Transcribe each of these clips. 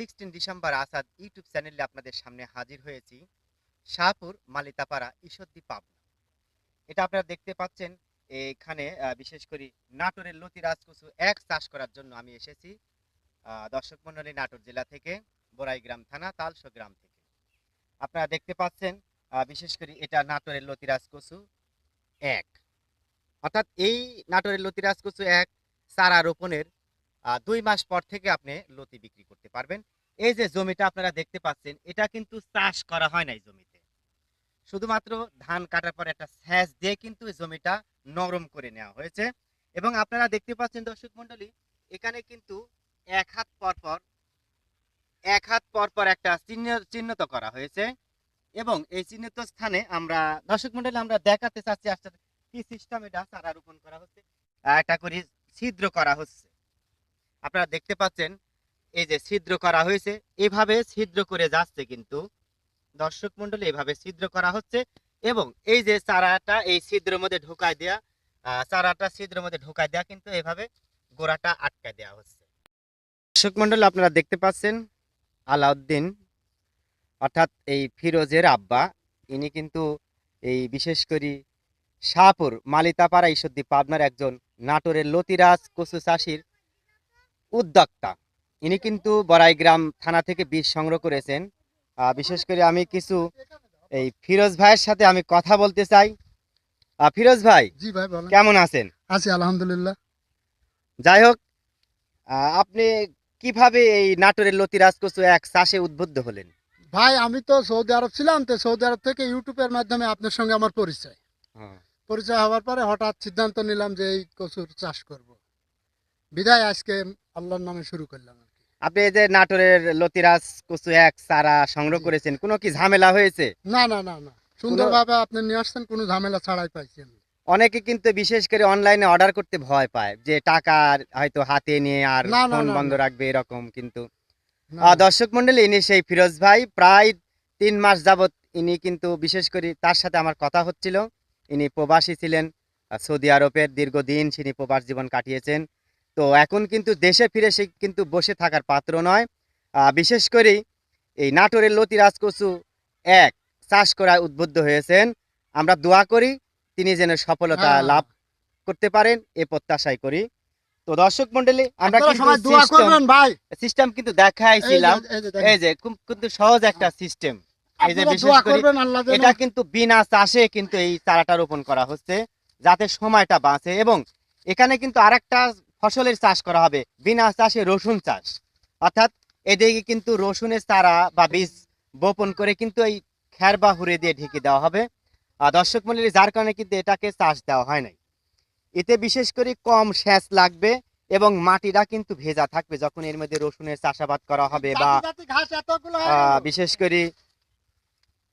Sixteen December Asad YouTube চ্যানেলে আপনাদের সামনে হাজির হয়েছি। শাহপুর, মালিতাপাড়া, ঈশ্বরদী, পাবনা। এটা আপনারা দেখতে পাচ্ছেন, এখানে বিশেষ করে নাটোরের লতি রাজকুসু এক চাষ করার জন্য আমি এসেছি। দর্শক মন্ডলী, নাটোর জেলা থেকে বড়াইগ্রাম থানা তালসো গ্রাম থেকে। আপনারা দেখতে পাচ্ছেন বিশেষ করে এটা নাটোরের লতিরাজ কচু এক। অর্থাৎ এই নাটোরের লতিরাজ কচু এক চারা রোপণের দুই মাস পর থেকে আপনি লতি বিক্রি করতে পারবেন। এই যে জমিটা আপনারা দেখতে পাচ্ছেন, এটা কিন্তু চাষ করা হয় নাই জমিতে। শুধুমাত্র ধান কাটার পর একটা স্যাচ দিয়ে কিন্তু জমিটা নরম করে নেওয়া হয়েছে। এবং আপনারা দেখতে পাচ্ছেন দর্শক মন্ডলী এখানে কিন্তু এক হাত পর পর, এক হাত পর পর একটা চিহ্ন, চিহ্নিত করা হয়েছে। এবং এই চিহ্নিত স্থানে আমরা, দর্শক মন্ডলী আমরা দেখাতে চাচ্ছি আসলে কি সিস্টেম এটা চারা রোপণ করা হচ্ছে? একটা করে ছিদ্র করা হচ্ছে। আপনারা দেখতে পাচ্ছেন, এই যে ছিদ্র করা হয়েছে, এভাবে ছিদ্র করে যাচ্ছে কিন্তু। দর্শক মন্ডলী, এভাবে ছিদ্র করা হচ্ছে এবং এই যে চারাটা, এই ছিদ্রের মধ্যে ঢোকায় দেয়া চারাটা ছিদ্রের মধ্যে ঢোকায় দেয়া কিন্তু এভাবে গোড়াটা আটকায় দেওয়া হচ্ছে। দর্শক মন্ডলী, আপনারা দেখতে পাচ্ছেন, আলাউদ্দিন, অর্থাৎ এই ফিরোজের আব্বা, ইনি কিন্তু এই বিশেষ করে শাহপুর, মালিতাপাড়া ঈশ্বরদী, পাবনার একজন নাটোরের লতিরাজ কচু চাষির উদ্যোক্তা। ইনি কিন্তু বড়াইগ্রাম থানা থেকে বীজ সংগ্রহ করেছেন। বিশেষ করে আমি কিছু এই ফিরোজ ভাইয়ের সাথে আমি কথা বলতে চাই। ফিরোজ ভাই জি ভাই কেমন আছেন? আছি আলহামদুলিল্লাহ। যাই হোক আপনি কীভাবে এই নাটোরের লতিরাজ কচু এক চাষে উদ্বুদ্ধ হলেন? ভাই আমি তো সৌদি আরব ছিলাম তো সৌদি আরব থেকে ইউটিউবের মাধ্যমে আপনার সঙ্গে আমার পরিচয়। পরিচয় হওয়ার পরে হঠাৎ সিদ্ধান্ত নিলাম যে এই কচুর চাষ করব। বিদায় আজকে আল্লাহর নামে শুরু করলাম আর কি। আপনি এই যে নাটোরের লতিরাজ কচু এক চারা সংগ্রহ করেছেন কোনো কি ঝামেলা হয়েছে? না না না না। সুন্দরভাবে আপনি নিয়ে আসছেন কোনো ঝামেলা ছাড়াই পাইছি আমি। অনেকে কিন্তু বিশেষ করে অনলাইনে অর্ডার করতে ভয় পায় যে টাকা হয়তো হাতে নিয়ে আর না, না, ফোন না, বন্ধ না। রাখবে এরকম কিন্তু। না, আহ, দর্শক মন্ডলী ইনি সেই ফিরোজ ভাই প্রায় তিন মাস যাবত ইনি কিন্তু বিশেষ করে তার সাথে আমার কথা হচ্ছিল। ইনি প্রবাসী ছিলেন আহ, সৌদি আরবের দীর্ঘদিন তিনি প্রবাস জীবন কাটিয়েছেন। তো এখন কিন্তু দেশে ফিরে সে কিন্তু বসে থাকার পাত্র নয়। বিশেষ করে এই নাটোরের লতি রাজকচু এক চাষ করায় উদ্বুদ্ধ হয়েছেন। আমরা দোয়া করি তিনি যেন সফলতা হ্যাঁ। লাভ করতে পারেন এ প্রত্যাশাই করি। তো দর্শক মন্ডলী আমরা সিস্টেম কিন্তু দেখাইছিলাম। এই যে কিন্তু সহজ একটা সিস্টেম এই যে বিশেষ করে এটা কিন্তু বিনা চাষে কিন্তু এই চারাটা রোপণ করা হচ্ছে যাতে সময়টা বাঁচে। এবং এখানে কিন্তু আরেকটা ফসলের চাষ করা হবে বিনা চাষে রসুন চাষ। অর্থাৎ এদিকে কিন্তু রসুনের চারা বা বীজ বপন করে কিন্তু এই খ্যার বা হুড়ে দিয়ে ঢেকে দেওয়া হবে। আর দর্শক মন্ডলী যার কারণে কিন্তু এটাকে চাষ দেওয়া হয় নাই। এতে বিশেষ করে কম সেচ লাগবে এবং মাটিটা কিন্তু ভেজা থাকবে যখন এর মধ্যে রসুনের চাষাবাদ করা হবে বা বিশেষ করে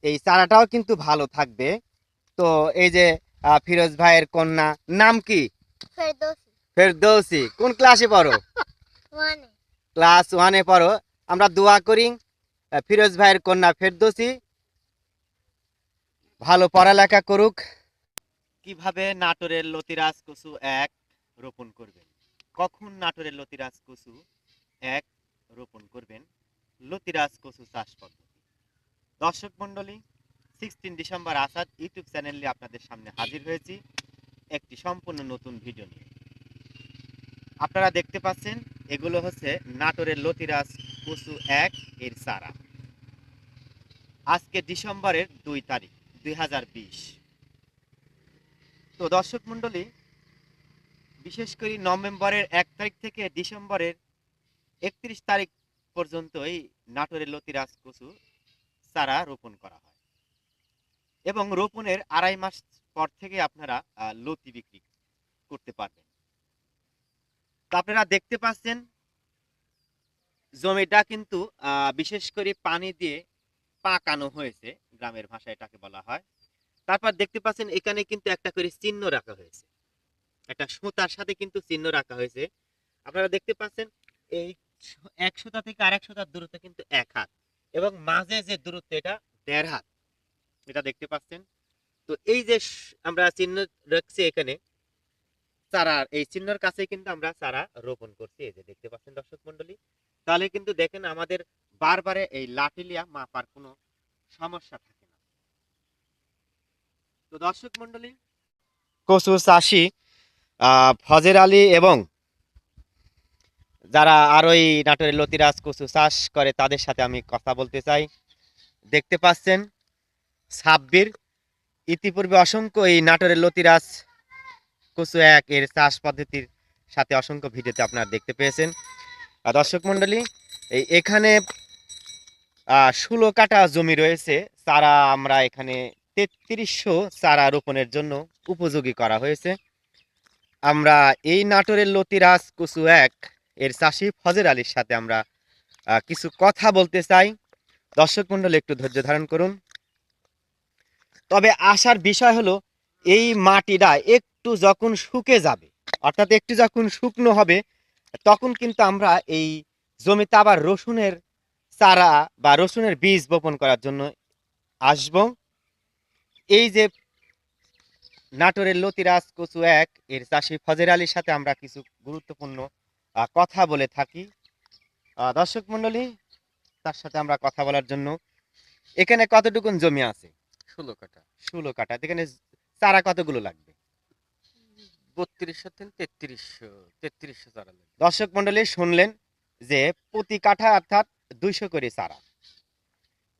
এই চারাটাও কিন্তু ভালো থাকবে। তো এই যে আহ, ফিরোজ ভাইয়ের কন্যা নাম কি? ফেরদৌসি কোন ক্লাসে পড়ো? ক্লাস ওয়ানে পড়ো। আমরা দোয়া করি ফিরোজ ভাইয়ের কন্যা ফেরদৌসি। ভালো পড়ালেখা করুক। কীভাবে নাটোরের লতিরাজ কচু এক রোপণ করবেন? কখন নাটোরের লতিরাজ কচু এক রোপণ করবেন? লতিরাজ কচু চাষ পদ্ধতি। দর্শক মন্ডলী সিক্সটিন ডিসেম্বর আসাদ ইউটিউব চ্যানেলে আপনাদের সামনে হাজির হয়েছি। একটি সম্পূর্ণ নতুন ভিডিও নিয়ে। আপনারা দেখতে পাচ্ছেন, এগুলো হচ্ছে নাটোরের লতিরাজ কচু এক, এর চারা আজকে ডিসেম্বরের দুই তারিখ, দুই হাজার বিশ। তো দর্শক মন্ডলী বিশেষ করে নভেম্বরের এক তারিখ থেকে ডিসেম্বরের একত্রিশ তারিখ পর্যন্ত এই নাটোরের লতিরাজ কচু চারা রোপণ করা হয়। এবং রোপণের আড়াই মাস পর থেকে আপনারা লতি বিক্রি করতে পারবেন। তো আপনারা দেখতে পাচ্ছেন, জমিটা কিন্তু বিশেষ করে পানি দিয়ে পাকানো হয়েছে, গ্রামের ভাষায় এটাকে বলা হয়। তারপর দেখতে পাচ্ছেন, এখানে কিন্তু একটা করে চিহ্ন রাখা হয়েছে। একটা সুতার সাথে কিন্তু চিহ্ন রাখা হয়েছে। আপনারা দেখতে পাচ্ছেন, এই এক সুতা থেকে আরেক সুতার দূরত্ব কিন্তু এক হাত এবং মাঝে যে দূরত্ব এটা দেড় হাত, এটা দেখতে পাচ্ছেন। তো এই যে আমরা চিহ্ন রাখছি এখানে চারা, এই চিহ্নর কাছে কিন্তু আমরা চারা রোপণ করছি, এই যে দেখতে পাচ্ছেন দর্শক মন্ডলী তাহলে কিন্তু দেখেন আমাদের বারবারে এই লাটিলিয়া মাপার কোনো সমস্যা থাকে না। তো দর্শক মন্ডলী কচু চাষি ফজের আলী এবং যারা আরও এই নাটোরের লতিরাজ কচু চাষ করে, তাদের সাথে আমি কথা বলতে চাই। দেখতে পাচ্ছেন, সাব্বির, ইতিপূর্বে অসংখ্য এই নাটোরের লতিরাজ কচু এক, এর চাষ পদ্ধতির সাথে অসংখ্য ভিডিওতে আপনারা দেখতে পেয়েছেন। দর্শক মন্ডলী এই এখানে ষোলো কাটা জমি রয়েছে। চারা আমরা এখানে তেত্রিশশো চারা রোপণের জন্য উপযোগী করা হয়েছে। আমরা এই নাটোরের লতিরাজ কুসু এক, এর চাষি ফজের আলীর সাথে আমরা কিছু কথা বলতে চাই। দর্শক মন্ডলী একটু ধৈর্য ধারণ করুন। তবে আসার বিষয় হলো, এই মাটিটা একটু যখন শুকে যাবে অর্থাৎ একটু যখন শুকনো হবে তখন কিন্তু আমরা এই জমিতে আবার রসুনের চারা বা রসুনের বীজ বপন করার জন্য আসব। এই যে নাটোরের লতিরাজ কচু এক এর চাষি ফজের আলীর সাথে আমরা কিছু গুরুত্বপূর্ণ কথা বলে থাকি। দর্শক মন্ডলী তার সাথে আমরা কথা বলার জন্য এখানে কতটুকুন জমি আছে? ষোলো কাটা ষোলো কাটা এখানে চারা কতগুলো লাগবে? বত্রিশশো থেকে তেত্রিশশো তেত্রিশশো চারা লাগবে দর্শক মন্ডলী শুনলেন যে প্রতি কাঠা অর্থাৎ দুইশো করে চারা।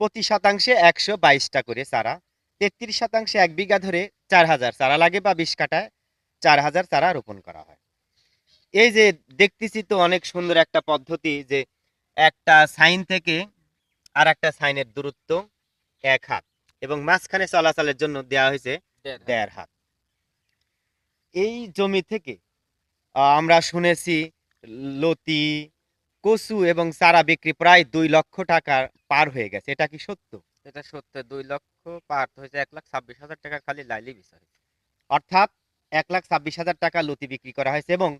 প্রতি শতাংশে একশো বাইশটা করে চারা। তেত্রিশ শতাংশে এক বিঘা ধরে চার হাজার চারা লাগে বা বিশ কাঠায় চার হাজার চারা রোপণ করা হয়। এই যে দেখতেছি তো অনেক সুন্দর একটা পদ্ধতি যে একটা সাইন থেকে আর একটা সাইনের দূরত্ব এক হাত এবং মাঝখানে চলাচলের জন্য দেওয়া হয়েছে দেড় হাত। এই জমি থেকে আমরা শুনেছি লতি কচু এবং চারা বিক্রি প্রায় দুই লক্ষ টাকার পার হয়ে গেছে। এটা কি সত্য? এটা সত্য দুই লক্ষ পার হয়েছে এক লাখ ছাব্বিশ হাজার টাকা খালি লাইলি বিচার অর্থাৎ এক লাখ ছাব্বিশ হাজার টাকা লতি বিক্রি করা হয়েছে এবং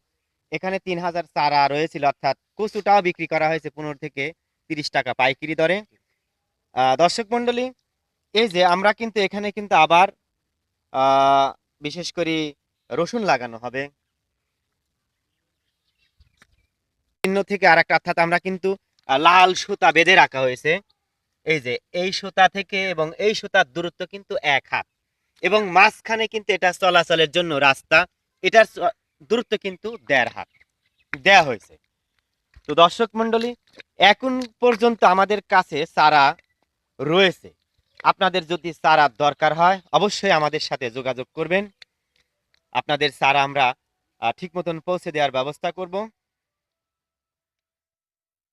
এখানে তিন হাজার চারা রয়েছিল অর্থাৎ কচুটাও বিক্রি করা হয়েছে পনেরো থেকে তিরিশ টাকা পাইকারি দরে। আহ, দর্শক মন্ডলী এই যে আমরা কিন্তু এখানে কিন্তু আবার আহ, বিশেষ করে রসুন লাগানো হবে। চিহ্ন থেকে আর একটা অর্থাৎ আমরা কিন্তু লাল সুতা বেঁধে রাখা হয়েছে। এই যে, এই সুতা থেকে এবং এই সুতার দূরত্ব কিন্তু এক হাত। এবং মাঝখানে কিন্তু এটা চলাচলের জন্য রাস্তা। এটার দূরত্ব কিন্তু দেড় হাত। দেয়া হয়েছে। তো দর্শক মন্ডলী এখন পর্যন্ত আমাদের কাছে চারা রয়েছে। আপনাদের যদি চারা দরকার হয়, অবশ্যই আমাদের সাথে যোগাযোগ করবেন। আপনাদের স্যার আমরা ঠিক মতন পৌঁছে দেওয়ার ব্যবস্থা করব।